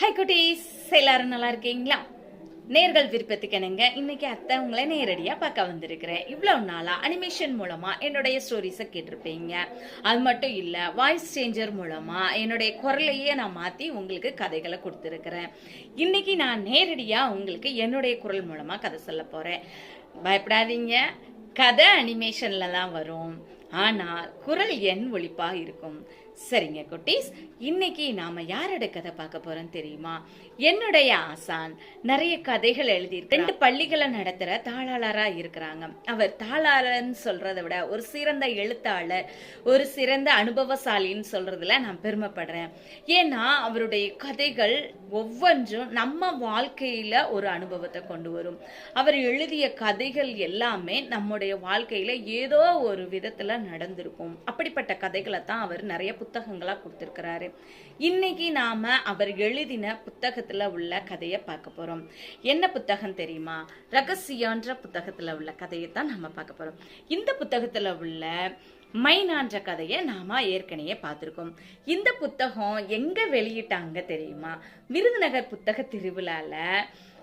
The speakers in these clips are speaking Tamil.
ஹை குட்டீஸ். எல்லாரும் நல்லா இருக்கீங்களா? நேர்கள் விருப்பத்துக்கு என்னங்க இன்னைக்கு அத்தை உங்களை நேரடியாக பார்க்க வந்திருக்கிறேன். இவ்வளோ நாளாக அனிமேஷன் மூலமாக என்னுடைய ஸ்டோரிஸை கேட்டிருப்பீங்க. அது மட்டும் இல்லை வாய்ஸ் சேஞ்சர் மூலமாக என்னுடைய குரலையே நான் மாற்றி உங்களுக்கு கதைகளை கொடுத்துருக்குறேன். இன்னைக்கு நான் நேரடியாக உங்களுக்கு என்னுடைய குரல் மூலமாக கதை சொல்ல போகிறேன் பயப்படாதீங்க. கதை அனிமேஷனில் தான் வரும். ஆனால் குரல் எண் ஒழிப்பாக இருக்கும். சரிங்க குட்டீஸ். இன்னைக்கு நாம யாரோட கதை பார்க்க போறோம் தெரியுமா? என்னுடைய ஆசான் நிறைய கதைகள் எழுதியிருக்க ரெண்டு பள்ளிகளை நடத்துற தாளாளரா இருக்கிறாங்க. அவர் தாளாளர்னு சொல்றதை விட ஒரு சிறந்த எழுத்தாளர் ஒரு சிறந்த அனுபவசாலின்னு சொல்றதுல நான் பெருமைப்படுறேன். ஏன்னா அவருடைய கதைகள் ஒவ்வொன்றும் நம்ம வாழ்க்கையில ஒரு அனுபவத்தை கொண்டு வரும். அவர் எழுதிய கதைகள் எல்லாமே நம்முடைய வாழ்க்கையில ஏதோ ஒரு விதத்துல நடந்திருக்கும். அப்படிப்பட்ட கதைகளை தான் அவர் நிறைய புத்தகங்களாக கொடுத்துருக்கிறாரு. இன்னைக்கு நாம அவர் எழுதின புத்தகத்தில் உள்ள கதையை பார்க்க போகிறோம் என்ன புத்தகம் தெரியுமா? ரகசியன்ற புத்தகத்தில் உள்ள கதையை தான் நம்ம பார்க்க போகிறோம் இந்த புத்தகத்தில் உள்ள மைனான்ற கதையை நாம ஏற்கனவே பார்த்துருக்கோம். இந்த புத்தகம் எங்க வெளியிட்டாங்க தெரியுமா? விருதுநகர் புத்தக திருவிழால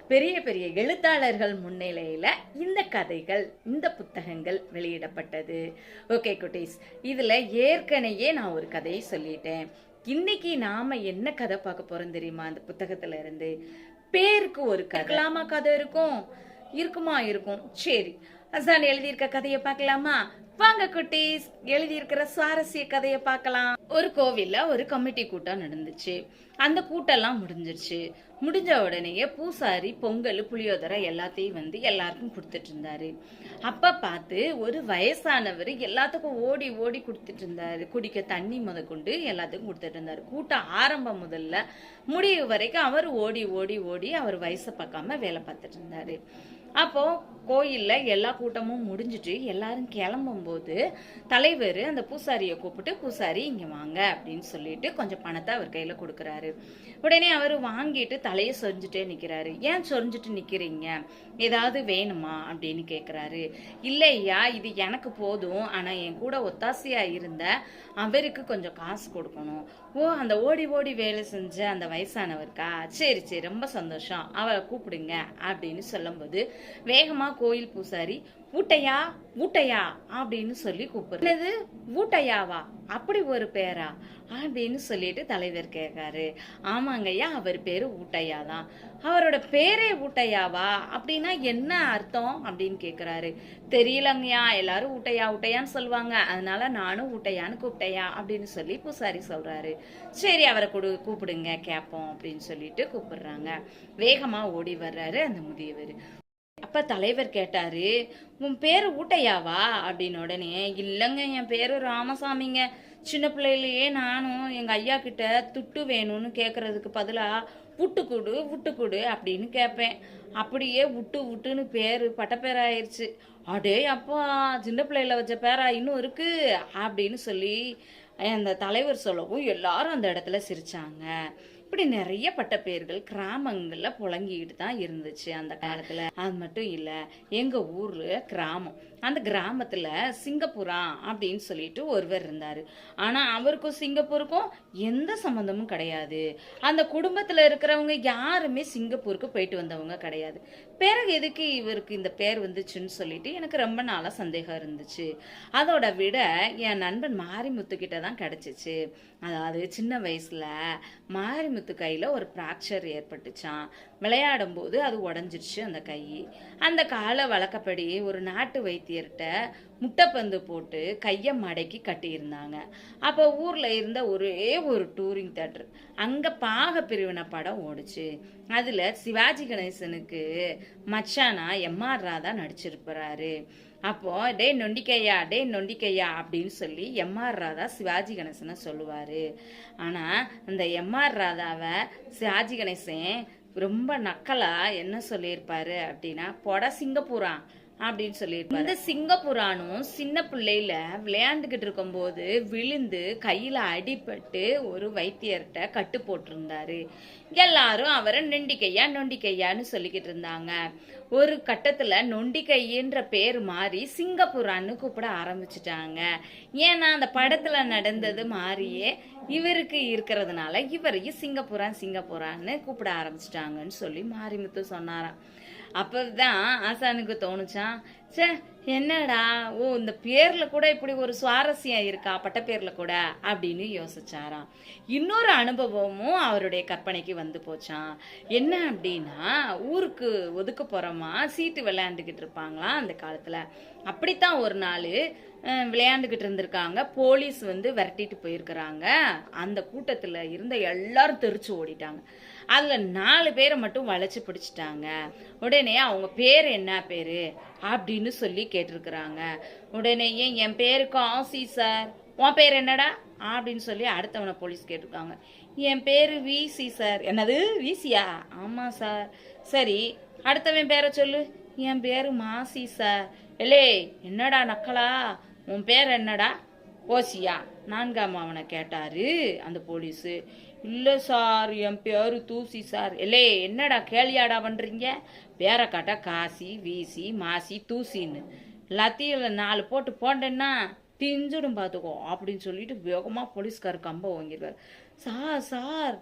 பெரிய பெரிய எழுத்தாளர்கள் முன்னிலையில இந்த கதைகள் இந்த புத்தகங்கள் வெளியிடப்பட்டது. ஓகே குட்டீஸ். இதுல ஏற்கனவே நான் ஒரு கதையை சொல்லிட்டேன். இன்னைக்கு நாம என்ன கதை பார்க்க போறோம் தெரியுமா? அந்த புத்தகத்துல இருந்து. பேருக்கு ஒரு கதைலாமா கதை இருக்கும்? இருக்குமா இருக்கும். சரி. அசான் எழுதியிருக்க கதையை பார்க்கலாமா? வாங்க குட்டீஸ் எழுதியிருக்கிற சுவாரஸ்ய கதையை பார்க்கலாம். ஒரு கோவில்ல ஒரு கமிட்டி கூட்டம் நடந்துச்சு. அந்த கூட்டம்லாம் முடிஞ்சிருச்சு. முடிஞ்ச உடனேயே பூசாரி பொங்கல் புளியோதரை எல்லாத்தையும் வந்து எல்லாருக்கும் கொடுத்துட்டு இருந்தாரு. அப்ப பார்த்து ஒரு வயசானவர் எல்லாத்துக்கும் ஓடி ஓடி கொடுத்துட்டு இருந்தாரு. குடிக்க தண்ணி முத கொண்டு எல்லாத்துக்கும் கொடுத்துட்டு இருந்தாரு. கூட்டம் ஆரம்பம் முதல்ல முடிவு வரைக்கும் அவர் ஓடி ஓடி ஓடி அவர் வயசை பார்க்காம வேலை பார்த்துட்டு இருந்தாரு. அப்போ கோயிலில் எல்லா கூட்டமும் முடிஞ்சிட்டு எல்லாரும் கிளம்பும்போது தலைவர் அந்த பூசாரியை கூப்பிட்டு பூசாரி இங்கே வாங்க அப்படின்னு சொல்லிட்டு கொஞ்சம் பணத்தை அவர் கையில் கொடுக்குறாரு. உடனே அவர் வாங்கிட்டு தலையை சொரிஞ்சுட்டே நிற்கிறாரு ஏன் சொரிஞ்சுட்டு நிற்கிறீங்க ஏதாவது வேணுமா? அப்படின்னு கேட்குறாரு இல்லையா இது எனக்கு போதும். ஆனால் என் கூட ஒத்தாசையாக இருந்த அவருக்கு கொஞ்சம் காசு கொடுக்கணும். ஓ அந்த ஓடி ஓடி வேலை செஞ்ச அந்த வயசானவருக்கா சரி சரி ரொம்ப சந்தோஷம். அவரை கூப்பிடுங்க. அப்படின்னு சொல்லும்போது வேகமாக கோயில் பூசாரி ஊட்டையா? ஊட்டையா? அப்படின்னு சொல்லி கூப்பிடுறது ஊட்டையாவா? அப்படி ஒரு பேரா? அப்படின்னு சொல்லிட்டு தலைவர் கேட்காரு. ஆமாங்கய்யா அவர் பேரு ஊட்டையா தான் அவரோட பேரே ஊட்டையாவா? அப்படின்னா என்ன அர்த்தம்? அப்படின்னு கேட்குறாரு. தெரியலங்கய்யா எல்லாரும் ஊட்டையா ஊட்டையான்னு சொல்லுவாங்க. அதனால நானும் ஊட்டையான்னு கூப்பிட்டையா? அப்படின்னு சொல்லி பூசாரி சொல்றாரு. சரி அவரை கொடு கூப்பிடுங்க கேட்போம் அப்படின்னு சொல்லிட்டு கூப்பிடுறாங்க. வேகமா ஓடி வர்றாரு அந்த முதியவர். அப்ப தலைவர் கேட்டாரு உன் பேரு ஊட்டையாவா? அப்படின்னு உடனே இல்லைங்க என் பேரு ராமசாமிங்க. சின்ன பிள்ளையிலேயே நானும் எங்க ஐயா கிட்ட துட்டு வேணும்னு கேக்குறதுக்கு பதிலா விட்டு கொடு விட்டு கொடு அப்படின்னு கேட்பேன் அப்படியே விட்டு விட்டுன்னு பேரு பட்டப்பேராயிருச்சு. அடே அப்பா சின்ன பிள்ளையில வச்ச பேரா இன்னும் இருக்கு? அப்படின்னு சொல்லி அந்த தலைவர் சொல்லவும் எல்லாரும் அந்த இடத்துல சிரிச்சாங்க. இப்படி நிறைய பட்ட பேர்கள் கிராமங்கள்ல புழங்கிட்டு தான் இருந்துச்சு அந்த காலத்துல. அது மட்டும் இல்ல எங்க ஊரில் கிராமம். அந்த கிராமத்துல சிங்கப்பூரா அப்படின்னு சொல்லிட்டு ஒருவர் இருந்தாரு. ஆனா அவருக்கும் சிங்கப்பூருக்கும் எந்த சம்பந்தமும் கிடையாது. அந்த குடும்பத்துல இருக்கிறவங்க யாருமே சிங்கப்பூருக்கு போயிட்டு வந்தவங்க கிடையாது. பிறகு எதுக்கு இவருக்கு இந்த பேர் வந்துச்சுன்னு சொல்லிட்டு எனக்கு ரொம்ப நாளா சந்தேகம் இருந்துச்சு. அதோட விட என் நண்பன் மாரிமுத்து கிட்ட தான் கிடைச்சிச்சு. அதாவது சின்ன வயசுல மாரிமுத்து கையில ஒரு பிராக்சர் ஏற்பட்டுச்சான் விளையாடும் போது அது உடஞ்சிருச்சு அந்த கை. அந்த காலை வழக்கப்படி ஒரு நாட்டு வைத்தியர்கிட்ட முட்டைப்பந்து போட்டு கையை மடக்கி கட்டியிருந்தாங்க. அப்போ ஊரில் இருந்த ஒரே ஒரு டூரிங் தேட்டர் அங்கே பாக பிரிவின படம் ஓடுச்சு. அதில் சிவாஜி கணேசனுக்கு மச்சானா எம்ஆர் ராதா நடிச்சிருப்பாரு. அப்போ டே நொண்டிக்கையா டே நொண்டிக்கையா அப்படின்னு சொல்லி எம்ஆர் ராதா சிவாஜி கணேசனை சொல்லுவாரு. ஆனா அந்த எம்ஆர் ராதாவை சிவாஜி கணேசன் ரொம்ப நக்கலா என்ன சொல்லியிருப்பாரு அப்படின்னா பொட சிங்கப்பூரா அப்படின்னு சொல்லியிருப்பாரு. இந்த சிங்கப்புரானும் சின்ன பிள்ளையில விளையாண்டுகிட்டு இருக்கும்போது விழுந்து கையில அடிபட்டு ஒரு வைத்தியர்கிட்ட கட்டு போட்டிருந்தாரு. எல்லாரும் அவரை நொண்டிக்கையா நொண்டிக்கையான்னு சொல்லிக்கிட்டு இருந்தாங்க. ஒரு கட்டத்துல நொண்டிக்கைன்ற பேர் மாறி சிங்கப்பூரான்னு கூப்பிட ஆரம்பிச்சிட்டாங்க. ஏன்னா அந்த படத்துல நடந்தது மாறியே இவருக்கு இருக்கிறதுனால இவரையும் சிங்கப்பூரான் சிங்கப்பூரான்னு கூப்பிட ஆரம்பிச்சிட்டாங்கன்னு சொல்லி மாரிமுத்து சொன்னாராம். அப்பதான் ஆசானுக்கு தோணுச்சான் ச்சே என்னடா ஓ இந்த பேர்ல கூட இப்படி ஒரு சுவாரஸ்யம் இருக்கா பட்ட பேர்ல கூட அப்படின்னு யோசிச்சாராம். இன்னொரு அனுபவமும் அவருடைய கற்பனைக்கு வந்து போச்சான் என்ன அப்படின்னா ஊருக்கு ஒதுக்க போறோமா சீட்டு விளையாண்டுக்கிட்டு இருப்பாங்களாம் அந்த காலத்துல. அப்படித்தான் ஒரு நாள் விளையாண்டுக்கிட்டு இருந்திருக்காங்க. போலீஸ் வந்து விரட்டிட்டு போயிருக்கிறாங்க. அந்த கூட்டத்துல இருந்த எல்லாரும் தெரிச்சு ஓடிட்டாங்க. அதில் நாலு பேரை மட்டும் வளைச்சி பிடிச்சிட்டாங்க. உடனே அவங்க பேர் என்ன பேர்? அப்படின்னு சொல்லி கேட்டிருக்கிறாங்க. உடனே ஏன் என் பேருக்கு ஆசி சார்? உன் பேர் என்னடா? அப்படின்னு சொல்லி அடுத்தவனை போலீஸ் கேட்டிருக்காங்க. என் பேர் விசி சார். என்னது? விசியா ஆமாம் சார். சரி அடுத்தவன் பேரை சொல்லு. என் பேர் மாசி சார். எலே என்னடா நக்கலா? உன் பேர் என்னடா? ஓசியா நான்காம் அவனை கேட்டாரு அந்த போலீஸு. இல்லை சார் என் பேரு தூசி சார். எலே என்னடா கேளியாடா பண்றீங்க? பேரை காட்டா காசி வீசி மாசி தூசின்னு. எல்லாத்தையும் நாலு போட்டு போண்டேன்னா திஞ்சிடும் பார்த்துக்கோ அப்படின்னு சொல்லிட்டு வேகமாக போலீஸ்கார் கம்பம் வாங்கிடுவார் சார் சார்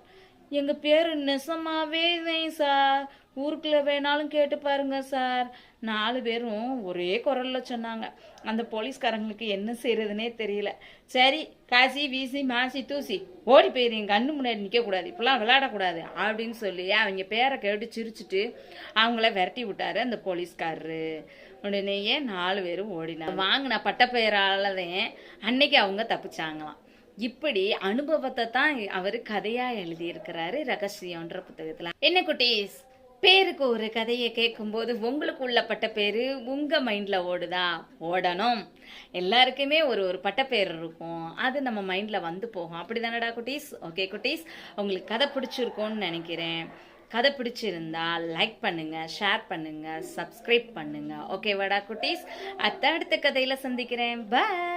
எங்க பேரு நெசமாவே தான் சார். ஊருக்குள்ள வேணாலும் கேட்டு பாருங்க சார். நாலு பேரும் ஒரே குரல்ல சொன்னாங்க. அந்த போலீஸ்காரங்களுக்கு என்ன செய்யறதுனே தெரியல. சரி காசி வீசி மாசி தூசி ஓடி போயிரு. கண்ணு முன்னாடி நிற்கக்கூடாது கூடாது. இப்பெல்லாம் விளையாடக்கூடாது அப்படின்னு சொல்லி அவங்க பேரை கேட்டு சிரிச்சுட்டு அவங்கள விரட்டி விட்டாரு அந்த போலீஸ்காரரு. உடனேயே நாலு பேரும் ஓடினாங்க. வாங்கின பட்டப்பெயராலதான் அன்னைக்கு அவங்க தப்பிச்சாங்களாம். இப்படி அனுபவத்தை தான் அவர் கதையா எழுதியிருக்கிறாரு ரகசியம்ன்ற புத்தகத்துல. என்ன குட்டீஸ்? பேருக்கு ஒரு கதையை கேட்கும்போது உங்களுக்கு உள்ளப்பட்ட பேர் உங்கள் மைண்டில் ஓடுதா? ஓடணும். எல்லாருக்குமே ஒரு ஒரு பட்டப்பேர் இருக்கும். அது நம்ம மைண்டில் வந்து போகும். அப்படிதானடா குட்டீஸ்? ஓகே குட்டீஸ் உங்களுக்கு கதை பிடிச்சிருக்கோன்னு நினைக்கிறேன். கதை பிடிச்சிருந்தா லைக் பண்ணுங்கள் ஷேர் பண்ணுங்கள் சப்ஸ்கிரைப் பண்ணுங்க. ஓகேவாடா குட்டீஸ்? அத்த அடுத்த கதையில் சந்திக்கிறேன். பாய்